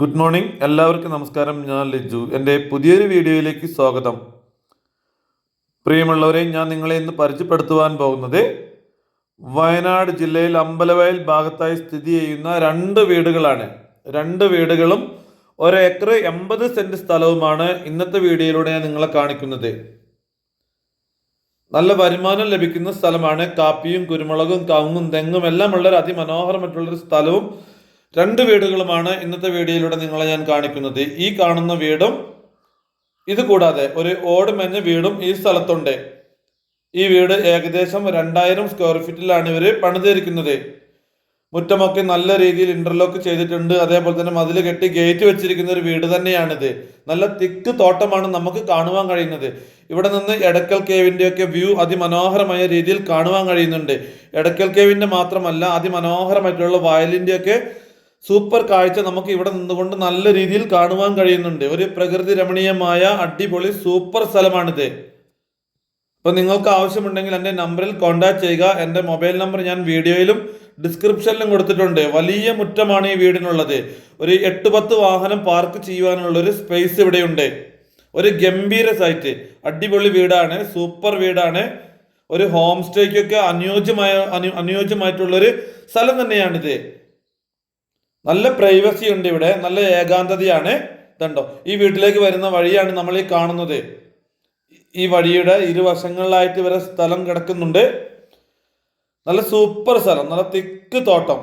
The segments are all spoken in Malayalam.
ഗുഡ് മോർണിംഗ് എല്ലാവർക്കും നമസ്കാരം. ഞാൻ ലിജു. എന്റെ പുതിയൊരു വീഡിയോയിലേക്ക് സ്വാഗതം. പ്രിയമുള്ളവരെ ഞാൻ നിങ്ങളെ ഇന്ന് പരിചയപ്പെടുത്തുവാൻ പോകുന്നത് വയനാട് ജില്ലയിൽ അമ്പലവയൽ ഭാഗത്തായി സ്ഥിതി ചെയ്യുന്ന രണ്ട് വീടുകളാണ്. രണ്ട് വീടുകളും ഒരേക്കർ എൺപത് സെന്റ് സ്ഥലവുമാണ് ഇന്നത്തെ വീഡിയോയിലൂടെ ഞാൻ നിങ്ങളെ കാണിക്കുന്നത്. നല്ല വരുമാനം ലഭിക്കുന്ന സ്ഥലമാണ്. കാപ്പിയും കുരുമുളകും കവുങ്ങും തെങ്ങും എല്ലാം ഉള്ള ഒരു അതിമനോഹരമായിട്ടുള്ളൊരു സ്ഥലവും രണ്ട് വീടുകളുമാണ് ഇന്നത്തെ വീഡിയോയിലൂടെ നിങ്ങളെ ഞാൻ കാണിക്കുന്നത്. ഈ കാണുന്ന വീടും ഇത് കൂടാതെ ഒരു ഓട് മെഞ്ഞ വീടും ഈ സ്ഥലത്തുണ്ട്. ഈ വീട് ഏകദേശം രണ്ടായിരം സ്ക്വയർ ഫീറ്റിലാണ് ഇവർ പണിതിരിക്കുന്നത്. മുറ്റമൊക്കെ നല്ല രീതിയിൽ ഇന്റർലോക്ക് ചെയ്തിട്ടുണ്ട്. അതേപോലെ തന്നെ മതിൽ കെട്ടി ഗേറ്റ് വെച്ചിരിക്കുന്ന ഒരു വീട് തന്നെയാണിത്. നല്ല തിക്ക് തോട്ടമാണ് നമുക്ക് കാണുവാൻ കഴിയുന്നത്. ഇവിടെ നിന്ന് എടക്കൽ കേവിന്റെ ഒക്കെ വ്യൂ അതിമനോഹരമായ രീതിയിൽ കാണുവാൻ കഴിയുന്നുണ്ട്. എടക്കൽ കേവിന്റെ മാത്രമല്ല അതിമനോഹരമായിട്ടുള്ള വയലിന്റെയൊക്കെ സൂപ്പർ കാഴ്ച നമുക്ക് ഇവിടെ നിന്നുകൊണ്ട് നല്ല രീതിയിൽ കാണുവാൻ കഴിയുന്നുണ്ട്. ഒരു പ്രകൃതി രമണീയമായ അടിപൊളി സൂപ്പർ സ്ഥലമാണിത്. അപ്പൊ നിങ്ങൾക്ക് ആവശ്യമുണ്ടെങ്കിൽ എന്റെ നമ്പറിൽ കോൺടാക്ട് ചെയ്യുക. എന്റെ മൊബൈൽ നമ്പർ ഞാൻ വീഡിയോയിലും ഡിസ്ക്രിപ്ഷനിലും കൊടുത്തിട്ടുണ്ട്. വലിയ മുറ്റമാണ് ഈ വീടിനുള്ളത്. ഒരു എട്ട് പത്ത് വാഹനം പാർക്ക് ചെയ്യുവാനുള്ള ഒരു സ്പേസ് ഇവിടെയുണ്ട്. ഒരു ഗംഭീര സൈറ്റ്. അടിപൊളി വീടാണ്. സൂപ്പർ വീടാണ്. ഒരു ഹോം സ്റ്റേക്കൊക്കെ അനുയോജ്യമായ അനു അനുയോജ്യമായിട്ടുള്ളൊരു സ്ഥലം തന്നെയാണിത്. നല്ല പ്രൈവസി ഉണ്ട് ഇവിടെ നല്ല ഏകാന്തതയാണ് ഇതുണ്ടോ? ഈ വീട്ടിലേക്ക് വരുന്ന വഴിയാണ് നമ്മൾ ഈ കാണുന്നത്. ഈ വഴിയുടെ ഇരുവശങ്ങളിലായിട്ട് ഇവരെ സ്ഥലം കിടക്കുന്നുണ്ട്. നല്ല സൂപ്പർ സ്ഥലം നല്ല തിക്ക് തോട്ടം.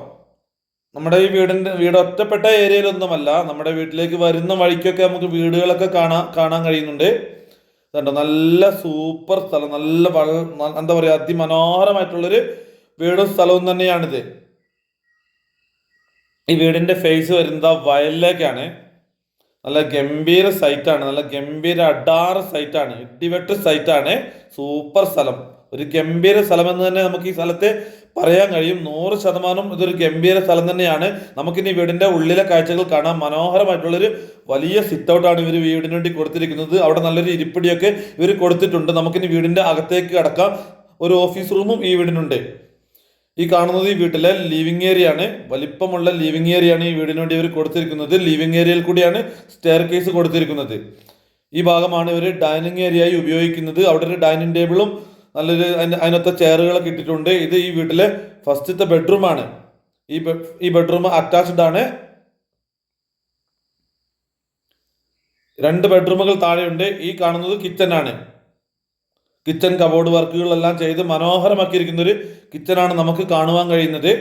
നമ്മുടെ ഈ വീടിന്റെ വീട് ഒറ്റപ്പെട്ട ഏരിയയിലൊന്നുമല്ല. നമ്മുടെ വീട്ടിലേക്ക് വരുന്ന വഴിക്കൊക്കെ നമുക്ക് വീടുകളൊക്കെ കാണാൻ കാണാൻ കഴിയുന്നുണ്ട്. ഇതുണ്ടോ? നല്ല സൂപ്പർ സ്ഥലം നല്ല വള എന്താ പറയുക അതിമനോഹരമായിട്ടുള്ളൊരു വീടും സ്ഥലവും തന്നെയാണിത്. ഈ വീടിന്റെ ഫേസ് വരുന്നത് വയലിലേക്കാണ്. നല്ല ഗംഭീര സൈറ്റാണ് നല്ല ഗംഭീര അഡാർ സൈറ്റാണ് ഇടിവെട്ട് സൈറ്റാണ് സൂപ്പർ സ്ഥലം. ഒരു ഗംഭീര സ്ഥലം എന്ന് തന്നെ നമുക്ക് ഈ സ്ഥലത്തെ പറയാൻ കഴിയും. നൂറ് ശതമാനം ഇതൊരു ഗംഭീര സ്ഥലം തന്നെയാണ്. നമുക്കിനി വീടിന്റെ ഉള്ളിലെ കാഴ്ചകൾ കാണാൻ മനോഹരമായിട്ടുള്ളൊരു വലിയ സിറ്റ് ഔട്ടാണ് ഇവർ വീടിന് വേണ്ടി കൊടുത്തിരിക്കുന്നത്. അവിടെ നല്ലൊരു ഇരിപ്പിടിയൊക്കെ ഇവർ കൊടുത്തിട്ടുണ്ട്. നമുക്കിനി വീടിന്റെ അകത്തേക്ക് കിടക്കാം. ഒരു ഓഫീസ് റൂമും ഈ വീടിനുണ്ട്. ഈ കാണുന്നത് ഈ വീട്ടിലെ ലിവിങ് ഏരിയ ആണ്. വലിപ്പമുള്ള ലിവിങ് ഏരിയ ആണ് ഈ വീടിന് വേണ്ടി ഇവർ കൊടുത്തിരിക്കുന്നത്. ലിവിങ് ഏരിയയിൽ കൂടിയാണ് സ്റ്റെയർ കേസ് കൊടുത്തിരിക്കുന്നത്. ഈ ഭാഗമാണ് ഇവർ ഡൈനിങ് ഏരിയ ആയി ഉപയോഗിക്കുന്നത്. അവിടെ ഒരു ഡൈനിങ് ടേബിളും നല്ലൊരു അതിന് അതിനകത്തെ ചെയറുകളൊക്കെ ഇട്ടിട്ടുണ്ട്. ഇത് ഈ വീട്ടിലെ ഫസ്റ്റത്തെ ബെഡ്റൂം ആണ്. ഈ ഈ ബെഡ്റൂം അറ്റാച്ച്ഡ് ആണ്. രണ്ട് ബെഡ്റൂമുകൾ താഴെയുണ്ട്. ഈ കാണുന്നത് കിച്ചൺ ആണ്. കിച്ചൺ കബോർഡ് വർക്കുകളെല്ലാം ചെയ്ത് മനോഹരമാക്കിയിരിക്കുന്ന ഒരു കിച്ചണാണ് നമുക്ക് കാണുവാൻ കഴിയുന്നത്.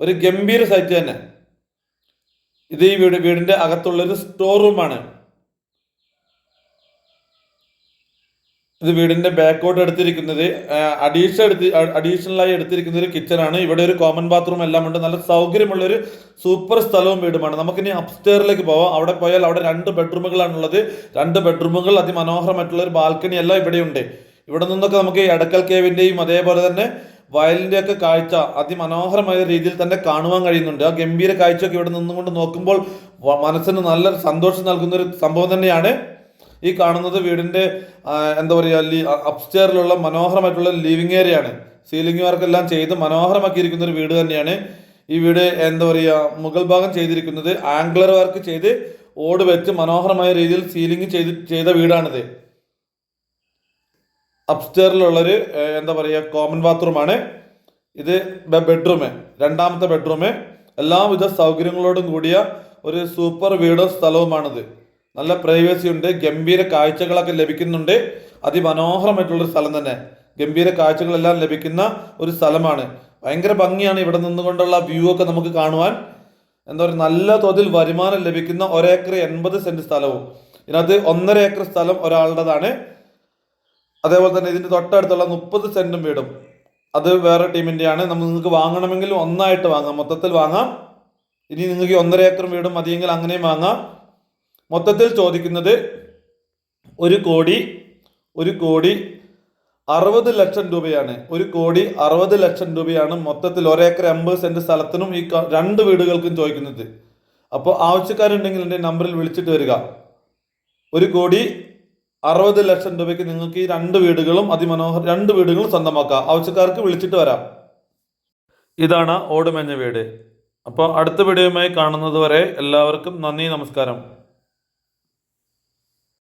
ഒരു ഗംഭീര സൈറ്റ് തന്നെ. ഇത് ഈ വീട് വീടിന്റെ അകത്തുള്ളൊരു സ്റ്റോർ റൂമാണ് ഇത് വീടിന്റെ ബാക്കോട്ട് എടുത്തിരിക്കുന്നത് അഡീഷൻ എടുത്ത് അഡീഷണൽ ആയി എടുത്തിരിക്കുന്ന ഒരു കിച്ചണാണ്. ഇവിടെ ഒരു കോമൺ ബാത്റൂം എല്ലാം ഉണ്ട്. നല്ല സൗകര്യമുള്ള ഒരു സൂപ്പർ സ്ഥലവും വീടുമാണ്. നമുക്കിനി അപ്സ്റ്റെയറിലേക്ക് പോവാം. അവിടെ പോയാൽ അവിടെ രണ്ട് ബെഡ്റൂമുകളാണുള്ളത് രണ്ട് ബെഡ്റൂമുകൾ അതിമനോഹരമായിട്ടുള്ള ഒരു ബാൽക്കണി എല്ലാം ഇവിടെയുണ്ട്. ഇവിടെ നിന്നൊക്കെ നമുക്ക് എടക്കൽ കേവിന്റെയും അതേപോലെ തന്നെ വയലിന്റെ ഒക്കെ കാഴ്ച അതിമനോഹരമായ രീതിയിൽ തന്നെ കാണുവാൻ കഴിയുന്നുണ്ട്. ആ ഗംഭീര കാഴ്ചയൊക്കെ ഇവിടെ നിന്നുകൊണ്ട് നോക്കുമ്പോൾ മനസ്സിന് നല്ല സന്തോഷം നൽകുന്ന ഒരു സംഭവം തന്നെയാണ് ഈ കാണുന്നത് വീടിന്റെ ആ, എന്താ പറയുക അപ്സ്റ്റെയറിലുള്ള മനോഹരമായിട്ടുള്ള ലിവിങ് ഏരിയ ആണ്. സീലിംഗ് വർക്കെല്ലാം ചെയ്ത് മനോഹരമാക്കിയിരിക്കുന്ന ഒരു വീട് തന്നെയാണ് ഈ വീട് എന്താ പറയുക മുകൾ ഭാഗം ചെയ്തിരിക്കുന്നത്. ആംഗ്ലർ വർക്ക് ചെയ്ത് ഓട് വെച്ച് മനോഹരമായ രീതിയിൽ സീലിംഗ് ചെയ്ത് ചെയ്ത വീടാണിത്. അപ്സ്റ്റെയറിലുള്ളൊരു ഒരു എന്താ പറയുക കോമൺ ബാത്റൂമാണ് ഇത് ബെഡ്റൂം രണ്ടാമത്തെ ബെഡ്റൂം എല്ലാവിധ സൗകര്യങ്ങളോടും കൂടിയ ഒരു സൂപ്പർ വീടും സ്ഥലവുമാണിത്. നല്ല പ്രൈവസി ഉണ്ട്. ഗംഭീര കാഴ്ചകളൊക്കെ ലഭിക്കുന്നുണ്ട്. അതിമനോഹരമായിട്ടുള്ളൊരു സ്ഥലം തന്നെ. ഗംഭീര കാഴ്ചകളെല്ലാം ലഭിക്കുന്ന ഒരു സ്ഥലമാണ്. ഭയങ്കര ഭംഗിയാണ് ഇവിടെ നിന്നുകൊണ്ടുള്ള വ്യൂ ഒക്കെ നമുക്ക് കാണുവാൻ. എന്താ പറയുക നല്ല തോതിൽ വരുമാനം ലഭിക്കുന്ന ഒരേക്കർ എൺപത് സെന്റ് സ്ഥലവും. ഇതിനകത്ത് ഒന്നര ഏക്കർ സ്ഥലം ഒരാളുടേതാണ്. അതേപോലെ തന്നെ ഇതിന്റെ തൊട്ടടുത്തുള്ള മുപ്പത് സെന്റും വീടും. അത് വേറെ ടീമിന്റെയാണ്. നമ്മൾ നിങ്ങൾക്ക് വാങ്ങണമെങ്കിൽ ഒന്നായിട്ട് വാങ്ങാം. മൊത്തത്തിൽ വാങ്ങാം. ഇനി നിങ്ങൾക്ക് ഒന്നര ഏക്കർ വീടും മതിയെങ്കിൽ അങ്ങനെയും വാങ്ങാം. മൊത്തത്തിൽ ചോദിക്കുന്നത് ഒരു കോടി ഒരു കോടി അറുപത് ലക്ഷം രൂപയാണ്. ഒരു കോടി അറുപത് ലക്ഷം രൂപയാണ് മൊത്തത്തിൽ ഒരേക്കർ എൺപത് സെന്റ് സ്ഥലത്തിനും ഈ രണ്ട് വീടുകൾക്കും ചോദിക്കുന്നത്. അപ്പോൾ ആവശ്യക്കാരുണ്ടെങ്കിൽ എന്റെ നമ്പറിൽ വിളിച്ചിട്ട് വരിക. ഒരു കോടി അറുപത് ലക്ഷം രൂപയ്ക്ക് നിങ്ങൾക്ക് ഈ രണ്ട് വീടുകളും അതിമനോഹര രണ്ട് വീടുകളും സ്വന്തമാക്കാം. ആവശ്യക്കാർക്ക് വിളിച്ചിട്ട് വരാം. ഇതാണ് ഓടുമഞ്ഞ വീട്. അപ്പോൾ അടുത്ത വീഡിയോയുമായി കാണുന്നത് വരെ എല്ലാവർക്കും നന്ദി നമസ്കാരം.